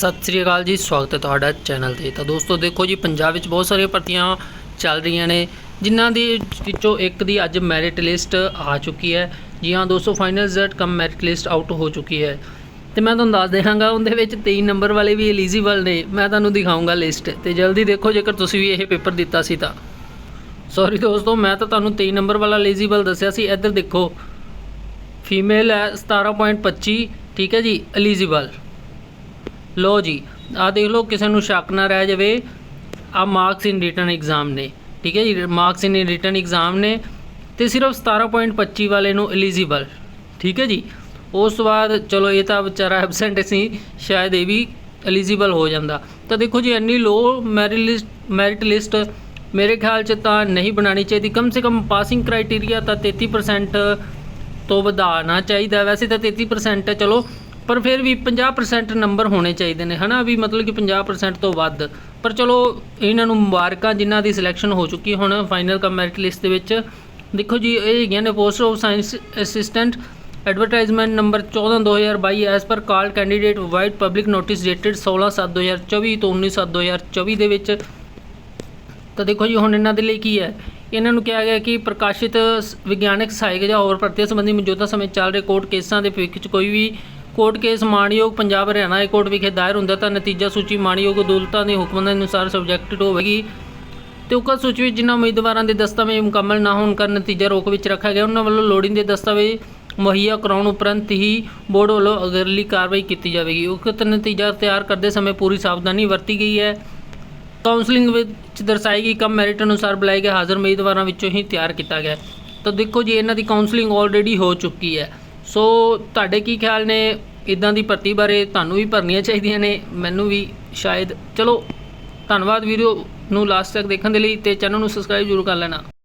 ਸਤਿ ਸ੍ਰੀ ਅਕਾਲ ਜੀ, ਸਵਾਗਤ ਹੈ ਤੁਹਾਡਾ ਚੈਨਲ ਤੇ। ਤਾਂ ਦੋਸਤੋ, ਦੇਖੋ ਜੀ, ਪੰਜਾਬ ਵਿੱਚ ਬਹੁਤ ਸਾਰੀਆਂ ਭਰਤੀਆਂ ਚੱਲ ਰਹੀਆਂ ਨੇ, ਜਿਨ੍ਹਾਂ ਦੇ ਵਿੱਚੋਂ ਇੱਕ ਦੀ ਅੱਜ ਮੈਰਿਟ ਲਿਸਟ ਆ ਚੁੱਕੀ ਹੈ। ਜੀ ਹਾਂ, ਦੋਸਤੋ final result cum merit list out ਹੋ ਚੁੱਕੀ ਹੈ। ਤੇ ਮੈਂ ਤੁਹਾਨੂੰ ਦੱਸ ਦੇਵਾਂਗਾ ਉਹਦੇ ਵਿੱਚ 23 ਨੰਬਰ ਵਾਲੇ ਵੀ ਐਲੀਜੀਬਲ ਨੇ। ਮੈਂ ਤੁਹਾਨੂੰ ਦਿਖਾਉਂਗਾ ਲਿਸਟ ਤੇ ਜਲਦੀ ਦੇਖੋ, ਜੇਕਰ ਤੁਸੀਂ ਵੀ ਇਹ ਪੇਪਰ ਦਿੱਤਾ ਸੀ ਤਾਂ। ਸੌਰੀ ਦੋਸਤੋ, ਮੈਂ ਤਾਂ ਤੁਹਾਨੂੰ 23 ਨੰਬਰ ਵਾਲਾ ਐਲੀਜੀਬਲ ਦੱਸਿਆ ਸੀ। ਇੱਧਰ ਦੇਖੋ ਫੀਮੇਲ ਹੈ 17.25 ਠੀਕ ਹੈ ਜੀ ਐਲੀਜੀਬਲ ਲੋ ਜੀ ਆ ਦੇਖ ਲਓ, ਕਿਸੇ ਨੂੰ ਸ਼ੱਕ ਨਾ ਰਹਿ ਜਾਵੇ ਆ ਮਾਰਕਸ ਇਨ ਰਿਟਨ ਐਗਜ਼ਾਮ ਨੇ, ਠੀਕ ਹੈ ਜੀ ਮਾਰਕਸ ਇਨ ਰਿਟਨ ਐਗਜ਼ਾਮ ਨੇ, ਤੇ ਸਿਰਫ 17.25 ਵਾਲੇ ਨੂੰ ਐਲੀਜੀਬਲ ਠੀਕ ਹੈ ਜੀ। ਉਸ ਤੋਂ ਬਾਅਦ, ਚਲੋ ਇਹ ਤਾਂ ਵਿਚਾਰਾ ਐਬਸੈਂਟ ਸੀ, ਸ਼ਾਇਦ ਇਹ ਵੀ ਐਲੀਜੀਬਲ ਹੋ ਜਾਂਦਾ। ਤਾਂ ਦੇਖੋ ਜੀ, ਇੰਨੀ low merit list merit list ਮੇਰੇ ਖਿਆਲ 'ਚ ਤਾਂ ਨਹੀਂ ਬਣਾਉਣੀ ਚਾਹੀਦੀ। ਕਮ ਸੇ ਕਮ ਪਾਸਿੰਗ ਕ੍ਰਾਈਟੇਰੀਆ ਤਾਂ 33% ਤੋਂ ਵਧਾਉਣਾ ਚਾਹੀਦਾ। ਵੈਸੇ ਤਾਂ 33% ਚਲੋ ਪਰ ਫਿਰ ਵੀ 50% ਨੰਬਰ ਹੋਣੇ ਚਾਹੀਦੇ ਨੇ, ਹਨਾ? ਵੀ ਮਤਲਬ ਕਿ 50% ਤੋਂ ਵੱਧ। ਪਰ ਚਲੋ, ਇਹਨਾਂ ਨੂੰ ਮੁਬਾਰਕਾਂ ਜਿਨ੍ਹਾਂ ਦੀ ਸਿਲੈਕਸ਼ਨ ਹੋ ਚੁੱਕੀ ਹੁਣ ਫਾਈਨਲ ਕਮ ਮੈਰਿਟ ਲਿਸਟ ਦੇ ਵਿੱਚ। ਦੇਖੋ ਜੀ, ਇਹ ਹੈਗੀਆਂ ਨੇ post of science assistant advertisement number 14 2022 S ਪਰ ਕਾਲ candidate vide public notice dated 16 7 2024 ਤੋਂ 19 7 2024 ਦੇ ਵਿੱਚ। ਤਾਂ ਦੇਖੋ ਜੀ, ਹੁਣ ਇਹਨਾਂ ਦੇ ਲਈ ਕੀ ਹੈ? ਇਹਨਾਂ ਨੂੰ ਕਿਹਾ ਗਿਆ ਕਿ ਪ੍ਰਕਾਸ਼ਿਤ ਸ- ਵਿਗਿਆਨਕ ਸਹਾਇਕ ਜਾਂ ਹੋਰ ਭਰਤੀਆਂ ਸੰਬੰਧੀ ਮੌਜੂਦਾ ਸਮੇਂ ਚੱਲ ਰਹੇ ਕੋਰਟ ਕੇਸਾਂ ਦੇ ਭਵਿੱਖ 'ਚ ਕੋਈ ਵੀ ਕੋਰਟ ਕੇਸ ਮਾਣਯੋਗ ਪੰਜਾਬ ਹਰਿਆਣਾ ਹਾਈ ਕੋਰਟ ਵਿਖੇ ਦਾਇਰ ਹੁੰਦਾ ਤਾਂ ਨਤੀਜਾ ਸੂਚੀ ਮਾਣਯੋਗ ਅਦਾਲਤਾਂ ਦੇ ਹੁਕਮਾਂ ਦੇ ਅਨੁਸਾਰ ਸਬਜੈਕਟਡ ਹੋਵੇਗੀ। ਤੇ ਉਕਤ ਸੂਚੀ ਵਿੱਚ ਜਿਨ੍ਹਾਂ ਉਮੀਦਵਾਰਾਂ ਦੇ ਦਸਤਾਵੇਜ਼ ਮੁਕੰਮਲ ਨਾ ਹੋਣ ਕਾਰਨ ਨਤੀਜਾ ਰੋਕ ਵਿੱਚ ਰੱਖਿਆ ਗਿਆ ਉਹਨਾਂ ਵੱਲੋਂ ਲੋੜੀਂਦੇ ਦਸਤਾਵੇਜ਼ ਮੁਹੱਈਆ ਕਰਾਉਣ ਉਪਰੰਤ ਹੀ ਬੋਰਡ ਵੱਲੋਂ ਅਗਰਲੀ ਕਾਰਵਾਈ ਕੀਤੀ ਜਾਵੇਗੀ। ਉਕਤ ਨਤੀਜਾ ਤਿਆਰ ਕਰਦੇ ਸਮੇਂ ਪੂਰੀ ਸਾਵਧਾਨੀ ਵਰਤੀ ਗਈ ਹੈ। ਕਾਉਂਸਲਿੰਗ ਵਿੱਚ ਦਰਸਾਈ ਗਈ ਕਮ ਮੈਰਿਟ ਅਨੁਸਾਰ ਬੁਲਾਏ ਗਏ ਹਾਜ਼ਰ ਉਮੀਦਵਾਰਾਂ ਵਿੱਚੋਂ ਹੀ ਤਿਆਰ ਕੀਤਾ ਗਿਆ ਤਾਂ ਦੇਖੋ ਜੀ, ਇਹਨਾਂ ਦੀ ਕਾਉਂਸਲਿੰਗ ਆਲਰੇਡੀ ਹੋ ਚੁੱਕੀ ਹੈ। ਸੋ ਤੁਹਾਡੇ ਕੀ ਖਿਆਲ ਨੇ? ਇਦਾਂ ਦੀ ਭਰਤੀ ਬਾਰੇ ਤੁਹਾਨੂੰ ਵੀ ਭਰਨੀਆਂ ਚਾਹੀਦੀਆਂ ਨੇ, ਮੈਨੂੰ ਵੀ ਸ਼ਾਇਦ। ਚਲੋ, ਧੰਨਵਾਦ ਵੀਡੀਓ ਨੂੰ ਲਾਸਟ ਤੱਕ ਦੇਖਣ ਦੇ ਲਈ ਤੇ ਚੈਨਲ ਨੂੰ ਸਬਸਕ੍ਰਾਈਬ ਜ਼ਰੂਰ ਕਰ ਲੈਣਾ।